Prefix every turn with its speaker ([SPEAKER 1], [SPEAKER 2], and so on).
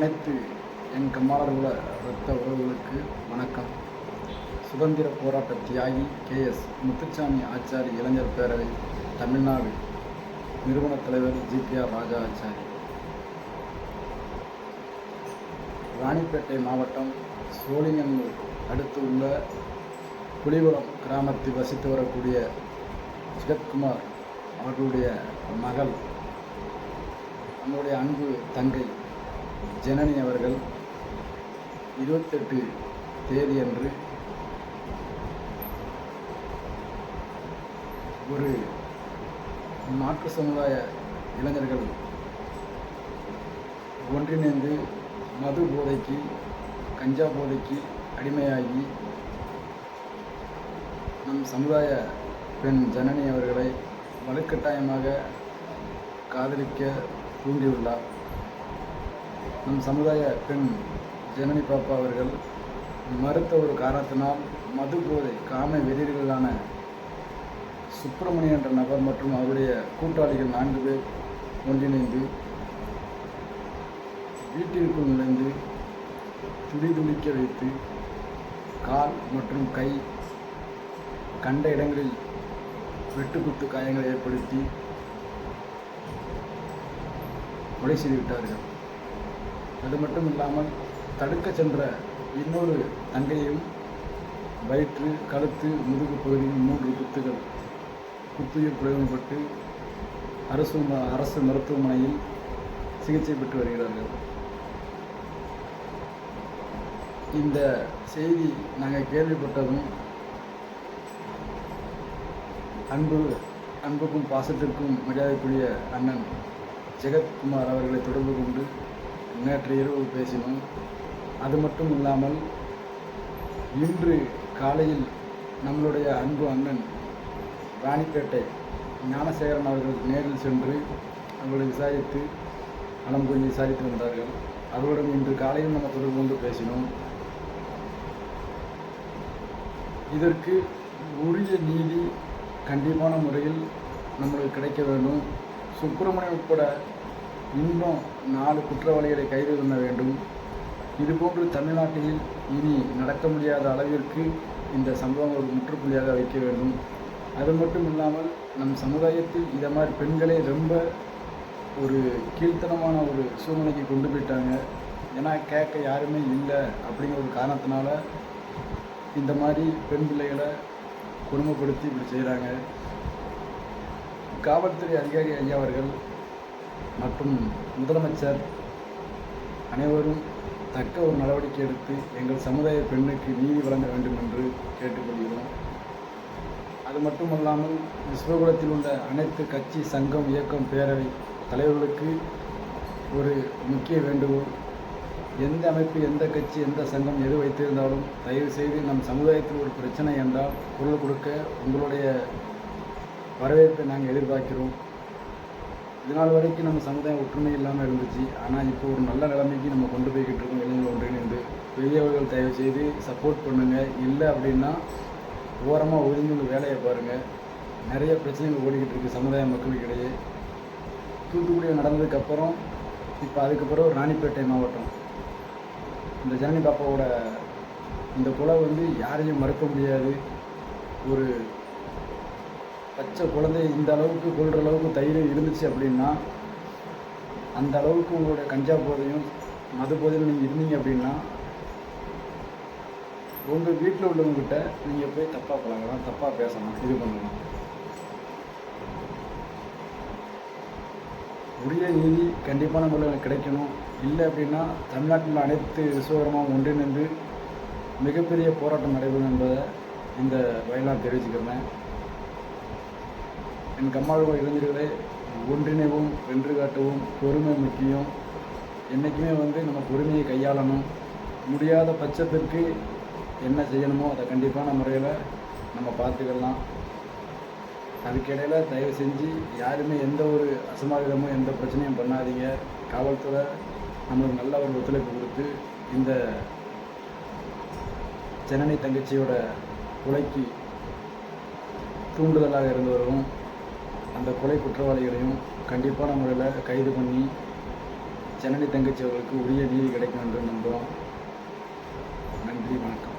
[SPEAKER 1] அனைத்து என் கம்மாளர்குல ரத்த உறவுகளுக்கு வணக்கம். சுதந்திர போராட்ட தியாகி கே. எஸ். முத்துச்சாமி ஆச்சாரி இளைஞர் பேரவை தமிழ்நாடு நிறுவனத் தலைவர் ஜிபிஆர் ராஜா ஆச்சாரி. ராணிப்பேட்டை மாவட்டம் சோழிங்கநல்லூர் அடுத்து உள்ள புலிகுளம் கிராமத்தில் வசித்து வரக்கூடிய ஜெகத்குமார் அவர்களுடைய மகள் நம்முடைய அன்பு தங்கை ஜனனி அவர்கள் இருபத்தெட்டு தேதியன்று ஒரு மாற்று சமுதாய இளைஞர்கள் ஒன்றிணைந்து மது போதைக்கு கஞ்சா போதைக்கு அடிமையாகி நம் சமுதாய பெண் ஜனனி அவர்களை வலுக்கட்டாயமாக காதலிக்க தூண்டியுள்ளார். நம் சமுதாய பெண் ஜனனி பாப்பா அவர்கள் மறுத்த ஒரு காரணத்தினால் மது போதை காம வெறியர்களான சுப்பிரமணியன் என்ற நபர் மற்றும் அவருடைய கூட்டாளிகள் நான்கு பேர் ஒன்றிணைந்து வீட்டிற்குள் நுழைந்து துடி துடிக்க வைத்து கால் மற்றும் கை கண்ட இடங்களில் வெட்டுக்குத்து காயங்களை ஏற்படுத்தி கொலை செய்துவிட்டார்கள். அது மட்டும் இல்லாமல் தடுக்க சென்ற இன்னொரு தங்கையும் வயிற்று கழுத்து முதுகு பகுதியில் மூன்று குத்துகள். குத்துயிர் பிரயோகப்பட்டு அரசு அரசு மருத்துவமனையில் சிகிச்சை பெற்று வருகிறார்கள். இந்த செய்தி நாங்கள் கேள்விப்பட்டதும் அன்பு அன்புக்கும் பாசத்திற்கும் மரியாதைக்குரிய அண்ணன் ஜெகத்குமார் அவர்களை தொடர்பு கொண்டு நேற்று இரவு பேசினோம். அது மட்டும் இல்லாமல் இன்று காலையில் நம்மளுடைய அன்பு அண்ணன் ராணிப்பேட்டை ஞானசேகரன் அவர்கள் நேரில் சென்று அவர்களை விசாரித்து நலம் கொஞ்சம் விசாரித்து வந்தார்கள். அவர்களிடம் இன்று காலையில் நம்ம தொடர்பு கொண்டு பேசினோம். இதற்கு உரிய நீதி கண்டிப்பான முறையில் நம்மளுக்கு கிடைக்க வேண்டும். சுப்பிரமணியம் உட்பட இன்னும் நாலு குற்றவாளிகளை கைது பண்ண வேண்டும். இதுபோன்று தமிழ்நாட்டில் இனி நடக்க முடியாத அளவிற்கு இந்த சம்பவங்கள் முற்றுப்புள்ளியாக வைக்க வேண்டும். அது மட்டும் இல்லாமல் நம் சமுதாயத்தில் இதை மாதிரி பெண்களே ரொம்ப ஒரு கீழ்த்தனமான ஒரு சூழ்நிலைக்கு கொண்டு போயிட்டாங்க. ஏன்னா கேட்க யாருமே இல்லை அப்படிங்கிற ஒரு காரணத்தினால இந்த மாதிரி பெண் பிள்ளைகளை கொடுமைப்படுத்தி இப்படி செய்கிறாங்க காவல்துறை அதிகாரி ஐயா அவர்கள் மற்றும் முதலமைச்சர் அனைவரும் தக்க ஒரு நடவடிக்கை எடுத்து எங்கள் சமுதாய பெண்ணுக்கு நீதி வழங்க வேண்டும் என்று கேட்டுக்கொள்கிறோம். அது மட்டுமல்லாமல் விஸ்வகுலத்தில் உள்ள அனைத்து கட்சி சங்கம் இயக்கம் பேரவை தலைவர்களுக்கு ஒரு முக்கிய வேண்டுகோள். எந்த அமைப்பு எந்த கட்சி எந்த சங்கம் எது வைத்திருந்தாலும் தயவு செய்து நம் சமுதாயத்தில் ஒரு பிரச்சனை என்றால் குரல் கொடுக்க உங்களுடைய வரவேற்பை நாங்கள் எதிர்பார்க்கிறோம். இதனால் வரைக்கும் நம்ம சமுதாயம் ஒற்றுமை இல்லாமல் இருந்துச்சு. ஆனால் இப்போ ஒரு நல்ல நிலைமைக்கு நம்ம கொண்டு போய்கிட்டு இருக்கோம். இளைஞர்கள் ஒன்றிணைந்து பெரியவர்கள் தயவு செய்து சப்போர்ட் பண்ணுங்கள் இல்லை அப்படின்னா ஓரமாக ஒதுங்கி உங்கள் வேலையை பாருங்கள் நிறைய பிரச்சனைகள் ஓடிக்கிட்டு இருக்குது சமுதாய மக்களுக்கிடையே தூத்துக்குடியில் நடந்ததுக்கப்புறம் இப்போ அதுக்கப்புறம் ராணிப்பேட்டை மாவட்டம். இந்த ஜனனி பாப்பாவோட இந்த கொலை வந்து யாரையும் மறுக்க முடியாது. ஒரு பச்சை குழந்தை இந்த அளவுக்கு கொள்கிற அளவுக்கு தைரியம் இருந்துச்சு அப்படின்னா அந்த அளவுக்கு உங்களுடைய கஞ்சா போதையும் மது போதையும் நீங்கள் இருந்தீங்க அப்படின்னா உங்கள் வீட்டில் உள்ளவங்ககிட்ட நீங்கள் போய் தப்பாக பழகலாம் தப்பாக பேசலாம் இது பண்ணலாம். உரிய நீதி கண்டிப்பான முறையில் கிடைக்கணும். இல்லை அப்படின்னா தமிழ்நாட்டில் அனைத்து விசுவகரமாக ஒன்றிணைந்து மிகப்பெரிய போராட்டம் நடைபெறும் என்பதை இந்த வயலாக தெரிவிச்சுக்கிறேன். என் கம்மாழ்வ இளைஞர்களே ஒன்றிணைவும் வென்று காட்டவும் பொறுமை முக்கியம். என்றைக்குமே வந்து நம்ம பொறுமையை கையாளணும். முடியாத பட்சத்திற்கு என்ன செய்யணுமோ அதை கண்டிப்பான முறையில் நம்ம பார்த்துக்கலாம். அதுக்கிடையில் தயவு செஞ்சு யாருமே எந்த ஒரு அசம்பாவிதமும் எந்த பிரச்சனையும் பண்ணாதீங்க. காவல்துறை நம்மளுக்கு நல்ல ஒரு ஒத்துழைப்பு கொடுத்து இந்த ஜனனி தங்கச்சியோட கொலைக்கு தூண்டுதலாக இருந்து வருவோம். அந்த கொலை குற்றவாளிகளையும் கண்டிப்பான முறையில் கைது பண்ணி ஜனனி தங்கச்சி அவர்களுக்கு உரிய நீதி கிடைக்கும் என்று நம்புகிறோம் நன்றி வணக்கம்.